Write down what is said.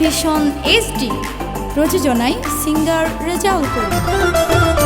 ভীষণ এইচডি প্রযোজনায় সিঙ্গার রেজাউল করিম।